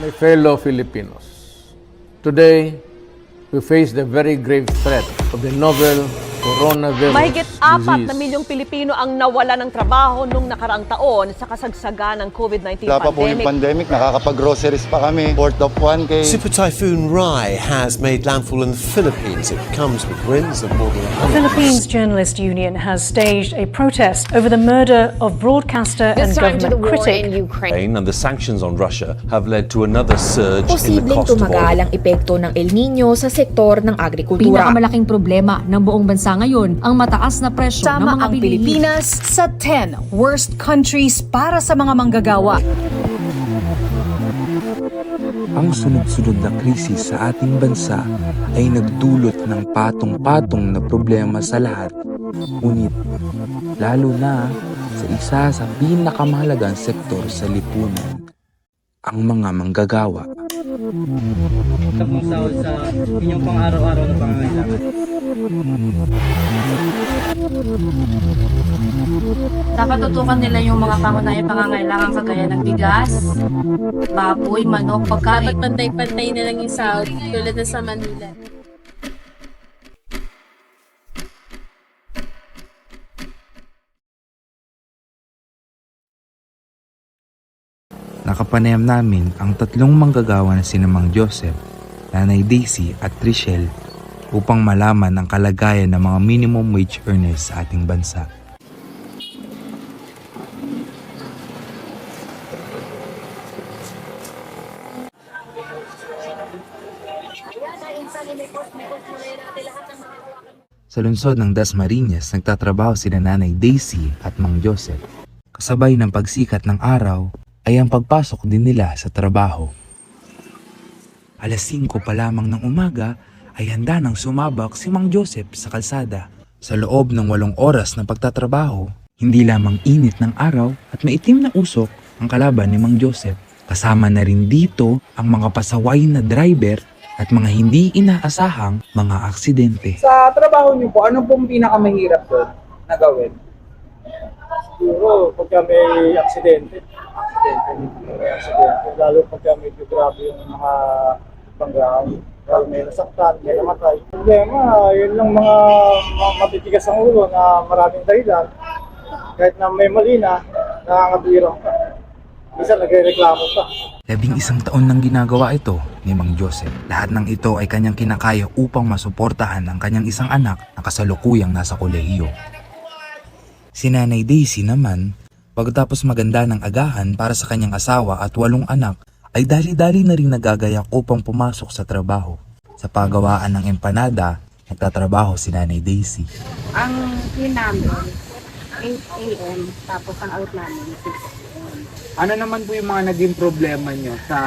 My fellow Filipinos, today we face the very grave threat of the novel coronavirus Mahigit apat na milyong Pilipino ang nawala ng trabaho nung nakaraang taon sa kasagsagan ng COVID-19 Wala pa po yung pandemic. pandemic, nakakapag-groceries pa kami. Worth of 1K. Super Typhoon Rai has made landfall in the Philippines. It comes with winds of more than 100 Philippines Journalist Union has staged a protest over the murder of broadcaster and This time to the government war critic in Ukraine. and the sanctions on Russia have led to another surge in the Posibleng cost of tumagal oil. ang epekto ng El Nino sa sektor ng agrikultura. Pinakamalaking problema ng buong bansa ngayon ang mataas na presyo ng Sama mga ang bilihin. Pilipinas sa 10 worst countries para sa mga manggagawa. Ang sunod-sunod na krisis sa ating bansa ay nagdulot ng patong-patong na problema sa lahat. Ngunit, lalo na sa isa sa pinakamahalagang sektor sa lipunan, ang mga manggagawa. Tapong sahod sa inyong pang-araw-araw na pangangailangan. Dapat tutukan nila yung mga pangunahing pangangailangan kagaya ng bigas, baboy, manok, pagkain. pantay-pantay na lang yung sahod tulad na sa Manila. Nakapanayam namin ang tatlong manggagawa na sinamang Joseph, Nanay Daisy at Trishelle upang malaman ang kalagayan ng mga minimum wage earners sa ating bansa. Sa lungsod ng Dasmariñas, nagtatrabaho sina Nanay Daisy at Mang Joseph. Kasabay ng pagsikat ng araw ay ang pagpasok din nila sa trabaho. Alas 5 pa lamang ng umaga ay handa nang sumabak si Mang Joseph sa kalsada. Sa loob ng walong oras ng pagtatrabaho, hindi lamang init ng araw at maitim na usok ang kalaban ni Mang Joseph. Kasama na rin dito ang mga pasaway na driver at mga hindi inaasahang mga aksidente. Sa trabaho niyo po, ano pong pinakamahirap doon na gawin? Siguro, pagka may aksidente. Lalo pagka medyo grabe yung mga panggaw. Lalo may nasaktan, may namatay. Problema, yun lang mga, mga matitigas ang ulo na maraming dahilan. Kahit na may mali na, nakakabirang ka. Minsan nagre-reklamo pa. Labing isang taon nang ginagawa ito ni Mang Joseph. Lahat ng ito ay kanyang kinakaya upang masuportahan ang kanyang isang anak na kasalukuyang nasa kolehiyo. Si Nanay Daisy naman, pagkatapos maganda ng agahan para sa kanyang asawa at walong anak, ay dali-dali na rin nagagayak upang pumasok sa trabaho. Sa pagawaan ng empanada, nagtatrabaho si Nanay Daisy. Ang namin, 8 a.m. Tapos ang out namin, 6 a.m. Ano naman po yung mga naging problema nyo sa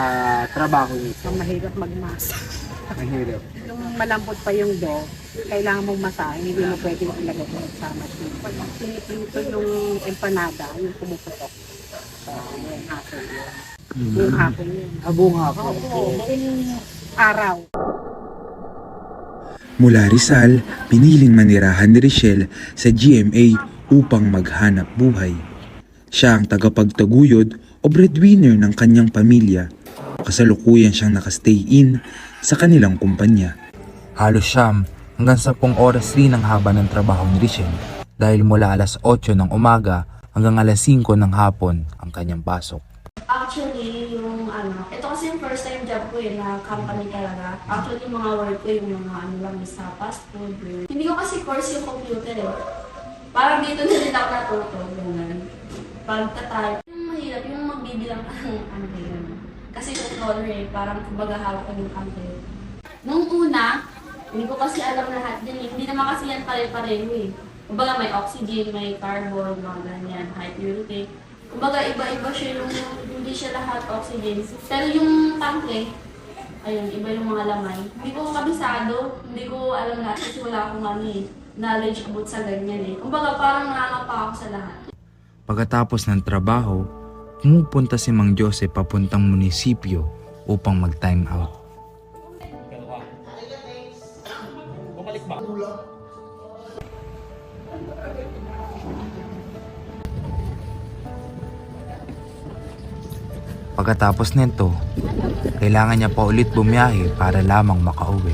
trabaho niyo? So mahirap magmasa. Mahirap. Yung malambot pa yung dough, kailangan mong masahin, hindi mo pwedeng ilagay mo sa machine. Pag pinipinto yung empanada, yung pumuputok. So, yung hapon yun. Yung hapon yun. Habong hapon. Oo, araw. Mula Rizal, piniling manirahan ni Richelle sa GMA upang maghanap buhay. Siya ang tagapagtaguyod o breadwinner ng kanyang pamilya. Kasalukuyan siyang nakastay in sa kanilang kumpanya. Halos siyam hanggang 10 oras rin ang haba ng trabaho ni Richelle dahil mula alas 8 ng umaga hanggang alas 5 ng hapon ang kanyang pasok. Actually, yung ano, ito kasi yung first time job ko eh, na company talaga. Actually, yung mga work ko, yung mga ano lang sa fast food. Hindi ko kasi course yung computer eh. Parang dito na din ako natuto, ganun. Pagka-type, yung mahirap, yung magbibilang ka ng ano ba yun. Kasi yung roller eh, parang kumbaga hawak ko yung kamay. Nung una, hindi ko kasi alam lahat din eh. Hindi naman kasi yan pare-pareho eh. Kumbaga may oxygen, may carbon, mga ganyan, high purity. Kumbaga iba-iba siya yung, hindi siya lahat oxygen. Pero yung tanke, ayun, iba yung mga lamay. Hindi ko kabisado, hindi ko alam lahat kasi wala akong ano eh, knowledge about sa ganyan eh. Kumbaga parang nangangapa ako sa lahat. Pagkatapos ng trabaho, pumupunta si Mang Joseph papuntang munisipyo upang mag-time out. Pagkatapos nito, kailangan niya pa ulit bumiyahe para lamang makauwi.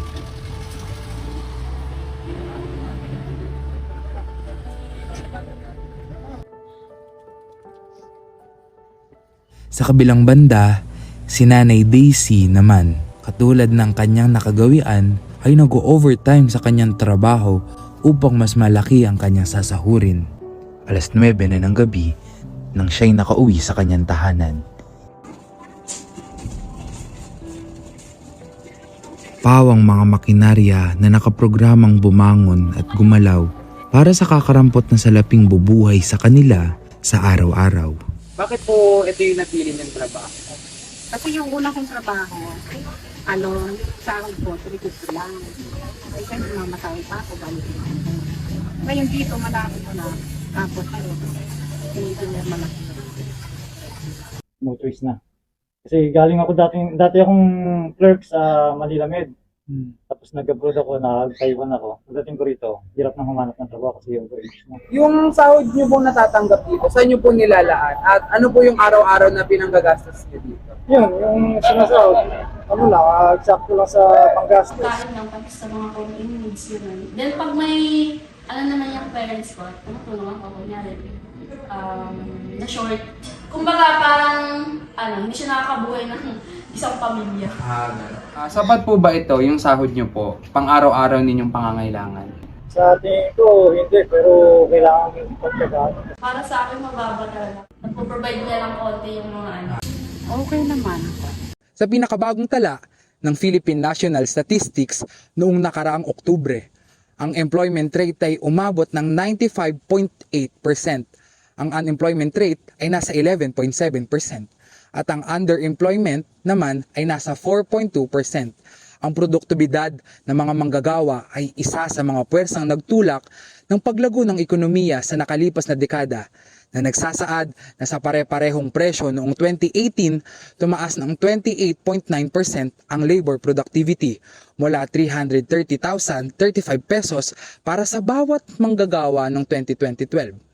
Sa kabilang banda, si Nanay Daisy naman, katulad ng kanyang nakagawian, ay nag-overtime sa kanyang trabaho upang mas malaki ang kanyang sasahurin. Alas 9 na ng gabi nang siya'y nakauwi sa kanyang tahanan. Pawang mga makinarya na nakaprogramang bumangon at gumalaw para sa kakarampot na salaping bubuhay sa kanila sa araw-araw. Bakit po ito yung napili ng trabaho? Kasi yung una kong trabaho, ano, sahod ko, 350 lang. Ay, kasi mamatay pa ako, balik ko. Ngayon dito, malaki ko na. Tapos, ano, hindi na malaki. No choice na. Kasi galing ako dati, dati akong clerk sa Manila Med. Tapos nag-abroad ako, nag-Taiwan ako. Pagdating ko rito, hirap nang humanap ng trabaho kasi yung age mo. Yung sahod nyo po natatanggap dito, saan nyo po nilalaan? At ano po yung araw-araw na pinanggagastos nyo dito? Yun, yung sinasahod, ano lang, ah, sakto lang sa panggastos. Kain lang tapos sa mga konting needs yun. Then pag may, ano naman yung parents ko, tumutulungan ko, kunyari, um, na short. Kumbaga parang, ano, hindi siya nakakabuhay ng isang pamilya. Ah, sapat po ba ito, yung sahod nyo po, pang araw-araw ninyong pangangailangan? Sa tingin ko, hindi, pero kailangan yung pagkagaan. Para sa akin, mababa talaga. Nagpo-provide niya lang konti yung mga ano. Okay naman. sa pinakabagong tala ng Philippine National Statistics noong nakaraang Oktubre. Ang employment rate ay umabot ng 95.8%. Ang unemployment rate ay nasa 11.7% at ang underemployment naman ay nasa 4.2%. Ang produktibidad ng mga manggagawa ay isa sa mga puwersang nagtulak ng paglago ng ekonomiya sa nakalipas na dekada na nagsasaad na sa pare-parehong presyo noong 2018 tumaas ng 28.9% ang labor productivity mula 330,035 pesos para sa bawat manggagawa noong 2012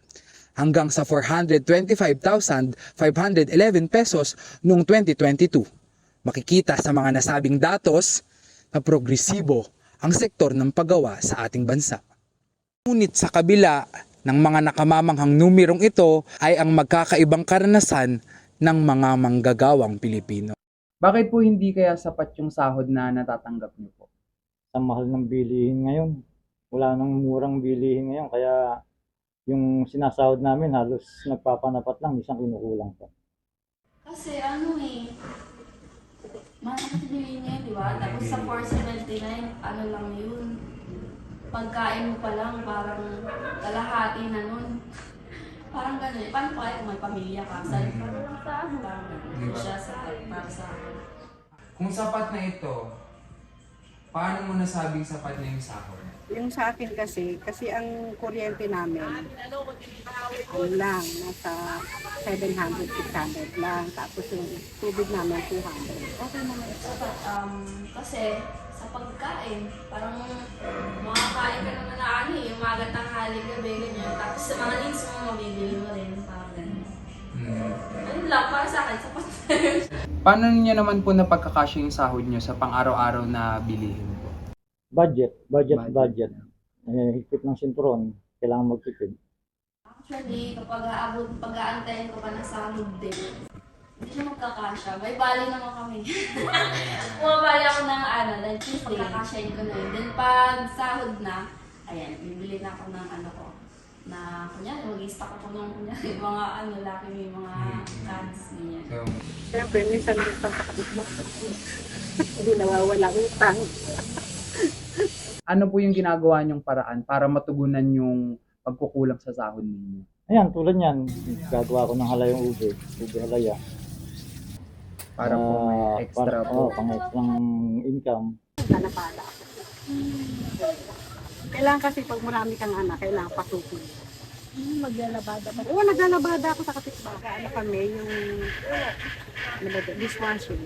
hanggang sa 425,511 pesos noong 2022. Makikita sa mga nasabing datos na progresibo ang sektor ng paggawa sa ating bansa. Ngunit sa kabila ng mga nakamamanghang numerong ito ay ang magkakaibang karanasan ng mga manggagawang Pilipino. Bakit po hindi kaya sapat yung sahod na natatanggap nyo po? Ang mahal ng bilihin ngayon. Wala nang murang bilihin ngayon, kaya yung sinasahod namin halos nagpapanapat lang, isang kinukulang pa. Kasi ano eh, makakatibili niya, di ba? Tapos sa 479, ano lang yun. Pagkain mo pa lang, parang kalahati na nun. Parang gano'n eh. Paano pa kaya kung may pamilya ka? Sa parang sa ano? Gano'n siya sa para sa akin. Kung sapat na ito, paano mo nasabing sapat na yung sahod? Yung sa akin kasi, kasi ang kuryente namin, ano lang, nasa 700, 600 lang. Tapos yung tubig namin, 200. Okay naman. Um, kasi sa pagkain, parang makakain ka naman na ano eh, yung magat ang hali gabi, ganyan. Tapos sa mga needs mo, mabibili mo rin, parang ganyan. Ayun lang, para sa akin, sapat. Paano niyo naman po napagkakasya yung sahod nyo sa pang-araw-araw na bilihin? Budget, budget, Budget. budget. Eh, higpit ng sinturon, kailangan magtipid. Actually, kapag aabot, pag aantayin ko pa ng sahod din, hindi siya magkakasya. May bali naman kami. Bumabali ako ng ano, ng Tuesday. Pagkakasyain ko na yun. Then pag sahod na, ayan, bibili na ako ng ano ko. Na, kunyari, mag-stock ako ng kunyari, mga ano, laki may mga cards niya. Siyempre, minsan minsan sa kapitbahay. Hindi nawawala utang. Ano po yung ginagawa nyong paraan para matugunan yung pagkukulang sa sahod ninyo? Ayan, tulad yan, gagawa ko ng halayang ube, ube halaya. Para po may Ah, extra para, po. oh, pang extra income. Nanapala ako. Kailangan kasi pag marami kang anak, kailangan pasukin. Maglalabada pa. Oo, naglalabada ako sa kapitbahay. Ano kami, yung ano ba, ito, dishwashing.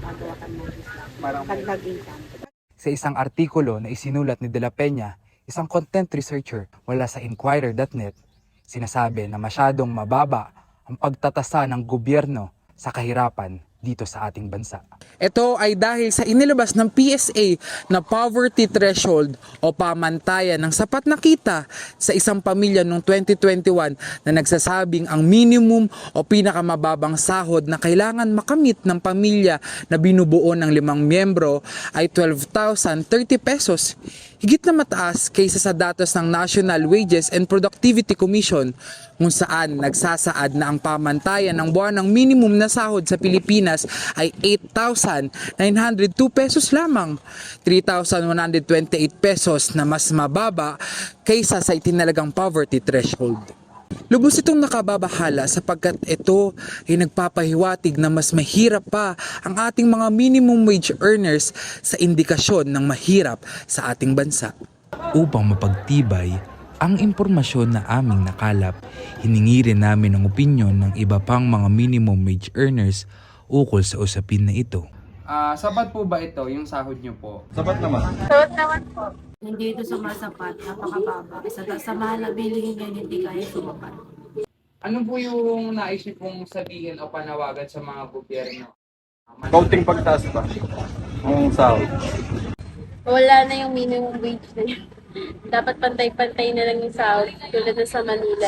Magawa kami ng dishwashing. Parang income. Sa isang artikulo na isinulat ni De La Peña, isang content researcher mula sa Inquirer.net, sinasabi na masyadong mababa ang pagtatasa ng gobyerno sa kahirapan dito sa ating bansa. Ito ay dahil sa inilabas ng PSA na poverty threshold o pamantayan ng sapat na kita sa isang pamilya noong 2021 na nagsasabing ang minimum o pinakamababang sahod na kailangan makamit ng pamilya na binubuo ng limang miyembro ay 12,030 pesos. Higit na mataas kaysa sa datos ng National Wages and Productivity Commission kung saan nagsasaad na ang pamantayan ng buwan ng minimum na sahod sa Pilipinas ay 8,902 pesos lamang. 3,128 pesos na mas mababa kaysa sa itinalagang poverty threshold. Lubos itong nakababahala sapagkat ito ay nagpapahiwatig na mas mahirap pa ang ating mga minimum wage earners sa indikasyon ng mahirap sa ating bansa. Upang mapagtibay ang impormasyon na aming nakalap, hiningi rin namin ang opinyon ng iba pang mga minimum wage earners ukol sa usapin na ito. Ah, sapat po ba ito, yung sahod nyo po? Sapat naman. Hindi ito sumasapat, napakababa. Sa, sa mahal na bilihin ngayon, hindi kaya sumapat. Ano po yung naisip kong sabihin o panawagan sa mga gobyerno? Counting pagtaas ba? Ang sahod. Wala na yung minimum wage na yun. Dapat pantay-pantay na lang yung sahod tulad na sa Manila.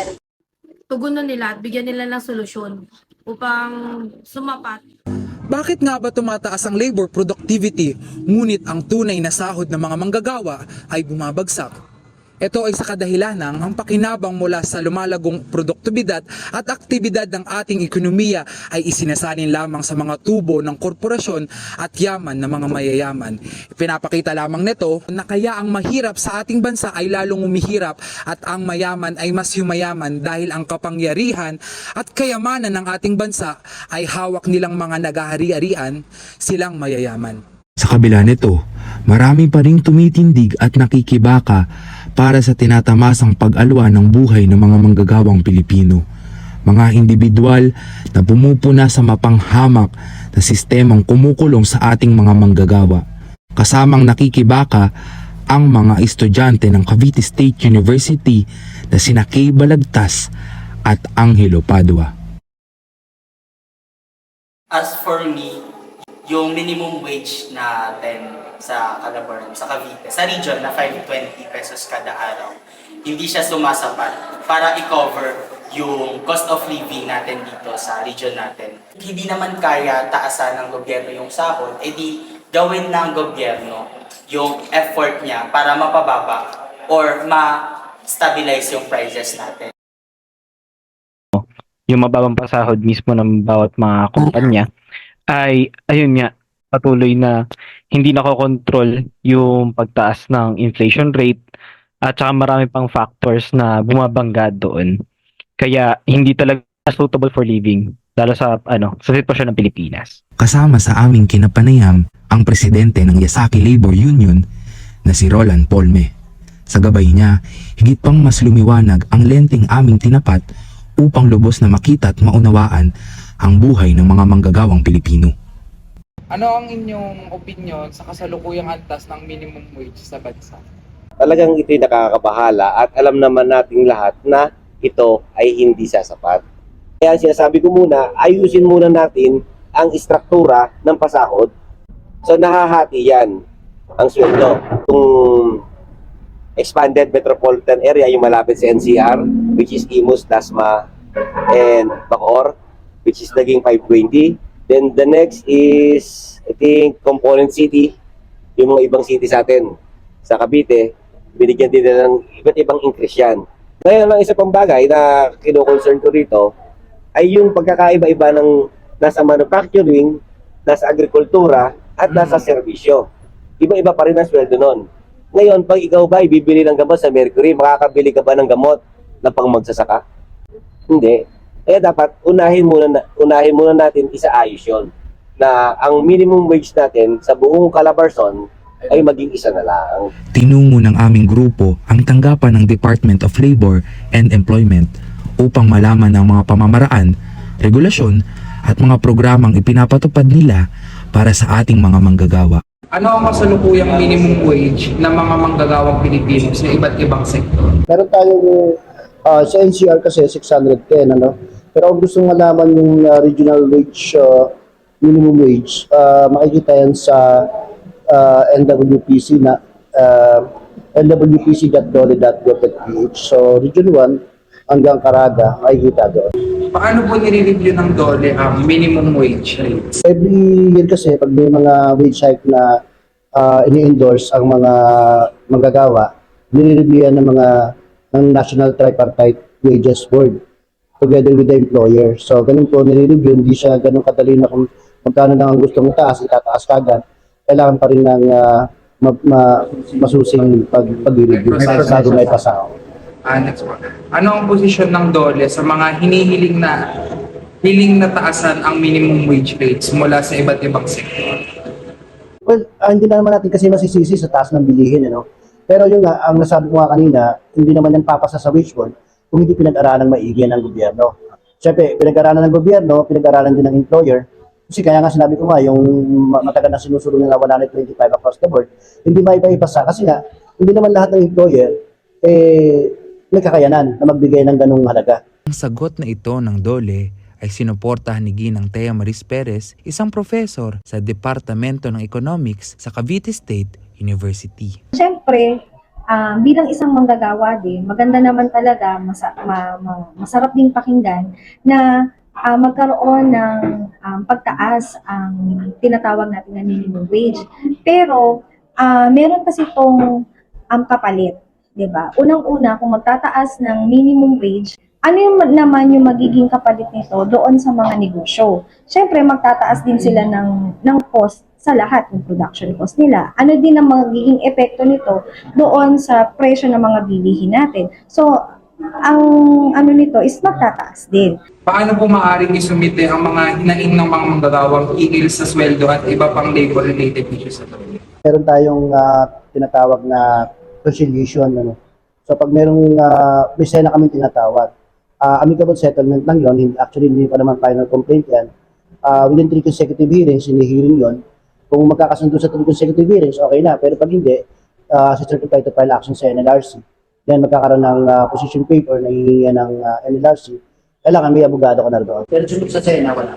Tugunan nila at bigyan nila ng solusyon upang sumapat Bakit nga ba tumataas ang labor productivity ngunit ang tunay na sahod ng mga manggagawa ay bumabagsak? Ito ay sa kadahilanang ang pakinabang mula sa lumalagong produktibidad at aktibidad ng ating ekonomiya ay isinasalin lamang sa mga tubo ng korporasyon at yaman ng mga mayayaman. Pinapakita lamang nito na kaya ang mahirap sa ating bansa ay lalong umihirap at ang mayaman ay mas yumayaman dahil ang kapangyarihan at kayamanan ng ating bansa ay hawak nilang mga nagahari-arian, silang mayayaman. Sa kabila nito, marami pa ring tumitindig at nakikibaka para sa tinatamasang pag-alwa ng buhay ng mga manggagawang Pilipino. Mga individual na pumupuna sa mapanghamak na sistemang kumukulong sa ating mga manggagawa. Kasamang nakikibaka ang mga estudyante ng Cavite State University na sina Kay Balagtas at Angelo Padua. As for me, yung minimum wage natin sa Calabarzon, sa Cavite, sa region na 520 pesos kada araw, hindi siya sumasapat para i-cover yung cost of living natin dito sa region natin. Hindi naman kaya taasan ng gobyerno yung sahod, edi gawin ng gobyerno yung effort niya para mapababa or ma-stabilize yung prices natin. yung mababang pasahod mismo ng bawat mga kumpanya ay ayun nga patuloy na hindi nakokontrol yung pagtaas ng inflation rate at saka marami pang factors na bumabangga doon. Kaya hindi talaga suitable for living lalo sa ano sa sitwasyon ng Pilipinas. Kasama sa aming kinapanayam ang presidente ng Yasaki Labor Union na si Roland Polme. Sa gabay niya, higit pang mas lumiwanag ang lenteng aming tinapat upang lubos na makita at maunawaan ang buhay ng mga manggagawang Pilipino. Ano ang inyong opinion sa kasalukuyang antas ng minimum wage sa bansa? Talagang ito'y nakakabahala at alam naman nating lahat na ito ay hindi sasapat. Kaya sinasabi ko muna, ayusin muna natin ang istruktura ng pasahod. So nahahati yan ang sweldo. Kung expanded metropolitan area, yung malapit sa NCR, which is Imus, Dasma, and Bacoor, which is naging 520. Then the next is, I think, component city, yung mga ibang city sa atin. Sa Cavite, binigyan din nila ng iba't ibang increase yan. Ngayon, ang isa pang bagay na kino-concern ko rito ay yung pagkakaiba-iba ng nasa manufacturing, nasa agrikultura, at nasa serbisyo. Iba-iba pa rin ang sweldo nun. Ngayon, pag ikaw ba ibibili ng gamot sa Mercury, makakabili ka ba ng gamot na pang magsasaka? Hindi. Kaya dapat unahin muna, na, unahin muna natin isaayos yun. Na ang minimum wage natin sa buong Calabarzon ay maging isa na lang. Tinungo ng aming grupo ang tanggapan ng Department of Labor and Employment upang malaman ang mga pamamaraan, regulasyon at mga programang ipinapatupad nila para sa ating mga manggagawa. Ano ang kasalukuyang minimum wage ng mga manggagawang Pilipino sa iba't ibang sektor? Meron tayong ah, sa NCR kasi 610 ano. Pero kung gusto malaman yung ah, regional wage ah, minimum wage, uh, makikita yan sa uh, NWPC na uh, nwpc.dole.gov.ph. So, Region 1 hanggang Caraga, makikita doon. Paano po nire-review ng DOLE ang minimum wage rates? Every year kasi, pag may mga wage hike na uh, ini-endorse ang mga manggagawa, nire-review yan ng mga ng National Tripartite Wages Board together with the employer. So, ganun po nire-review, hindi siya ganun kadali na kung magkano lang ang gustong itaas, itataas kagad. Kailangan pa rin ng uh, ma- ma- masusing pag, pag-review bago may pasaw. Ah, next one. Ano ang posisyon ng DOLE sa mga hinihiling na hiling na taasan ang minimum wage rates mula sa iba't ibang sektor? Well, ah, hindi na naman natin kasi masisisi sa taas ng bilihin, ano? Pero yun nga, ang nasabi ko nga kanina, hindi naman yan papasa sa wage board kung hindi pinag-aralan ng maigi ng gobyerno. Siyempre, pinag-aralan ng gobyerno, pinag-aralan din ng employer. Kasi kaya nga sinabi ko nga, yung ma- matagal na sinusulong na 125 across the board, hindi maipaipasa. Kasi nga, hindi naman lahat ng employer, eh, may kakayanan na magbigay ng ganung halaga. Ang sagot na ito ng Dole ay sinuportahan ni Ginang Tea Maris Perez, isang profesor sa Departamento ng Economics sa Cavite State University. Siyempre, ah, bilang isang manggagawa din, maganda naman talaga, masa, ma- ma- masarap ding pakinggan na ah, magkaroon ng um, pagtaas ang tinatawag natin na minimum wage. Pero, ah, meron kasi itong um, kapalit. 'di ba? Unang-una, kung magtataas ng minimum wage, ano yung naman yung magiging kapalit nito doon sa mga negosyo? Siyempre, magtataas din sila ng, ng cost sa lahat ng production cost nila. Ano din ang magiging epekto nito doon sa presyo ng mga bilihin natin? So, ang ano nito is magtataas din. Paano po maaaring isumite ang mga hinaing ng mga manggagawang igil sa sweldo at iba pang labor-related issues sa DOLE? meron tayong ah, tinatawag na conciliation. Ano? So pag merong uh, may sena kami tinatawag, ah, amicable settlement lang yon. Hindi- Actually, hindi pa naman final complaint yan. Ah, within three consecutive hearings, hini-hearing yon. Kung magkakasundo sa three consecutive hearings, okay na. Pero pag hindi, uh, si certified to file action sa NLRC. Then magkakaroon ng ah, position paper na hihingi ng ah, NLRC. Kailangan may abogado ka na doon. Pero sunod sa sena, wala.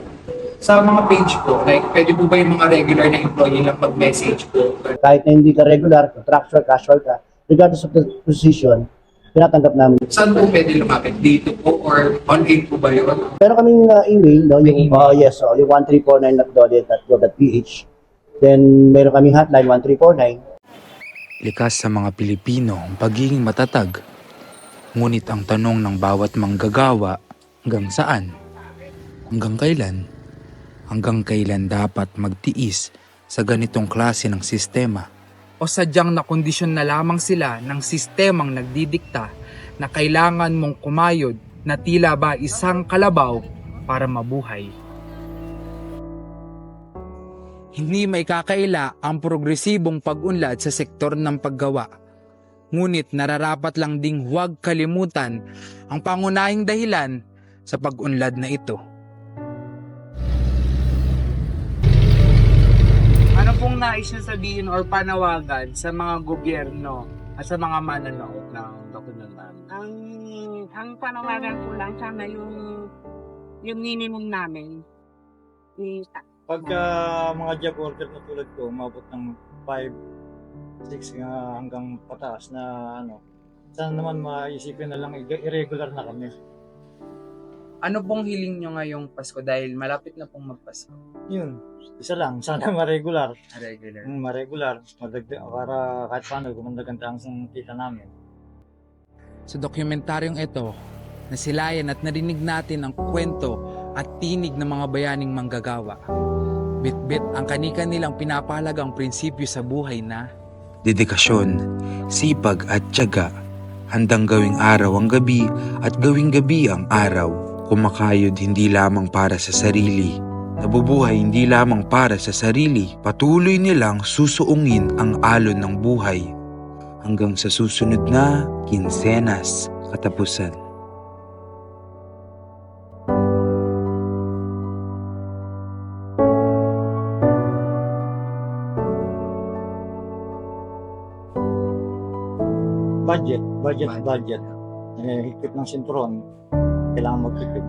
Sa mga page po, like, pwede po ba yung mga regular na employee lang mag-message po? Kahit na hindi ka regular, contractual, casual ka, regardless of the position, tinatanggap namin. Saan po pwede lumapit? Dito po or online po ba yun? Pero kaming uh, email, no, yung, oh yes, oh, yung 1349.dole.gov.ph. Then, meron kaming hotline, 1349. Likas sa mga Pilipino ang pagiging matatag. Ngunit ang tanong ng bawat manggagawa, hanggang saan? Hanggang kailan? Hanggang kailan dapat magtiis sa ganitong klase ng sistema? O sadyang nakondisyon na lamang sila ng sistemang nagdidikta na kailangan mong kumayod na tila ba isang kalabaw para mabuhay? Hindi may kakaila ang progresibong pag-unlad sa sektor ng paggawa. Ngunit nararapat lang ding huwag kalimutan ang pangunahing dahilan sa pag-unlad na ito. Ano pong nais niyo sabihin or panawagan sa mga gobyerno at sa mga mananood ng dokumental? Ang ang panawagan ko lang sana yung yung minimum namin. Is, Pagka mga job order na tulad ko, umabot ng 5, 6 nga hanggang pataas na ano, sana naman maisipin na lang irregular na kami. Ano pong hiling nyo ngayong Pasko dahil malapit na pong magpasko? Yun, isa lang, sana ma-regular. Regular. Mm, ma-regular, madagdag, para kahit paano gumanda-ganda ang kita namin. Sa dokumentaryong ito, nasilayan at narinig natin ang kwento at tinig ng mga bayaning manggagawa. Bit-bit ang kanika nilang pinapahalagang prinsipyo sa buhay na Dedikasyon, sipag at tiyaga. Handang gawing araw ang gabi at gawing gabi ang araw. Kumakayod hindi lamang para sa sarili. Nabubuhay hindi lamang para sa sarili. Patuloy nilang susuungin ang alon ng buhay. Hanggang sa susunod na kinsenas katapusan. Budget, budget. Eh, higpit ng sintron, kailangan magtipid.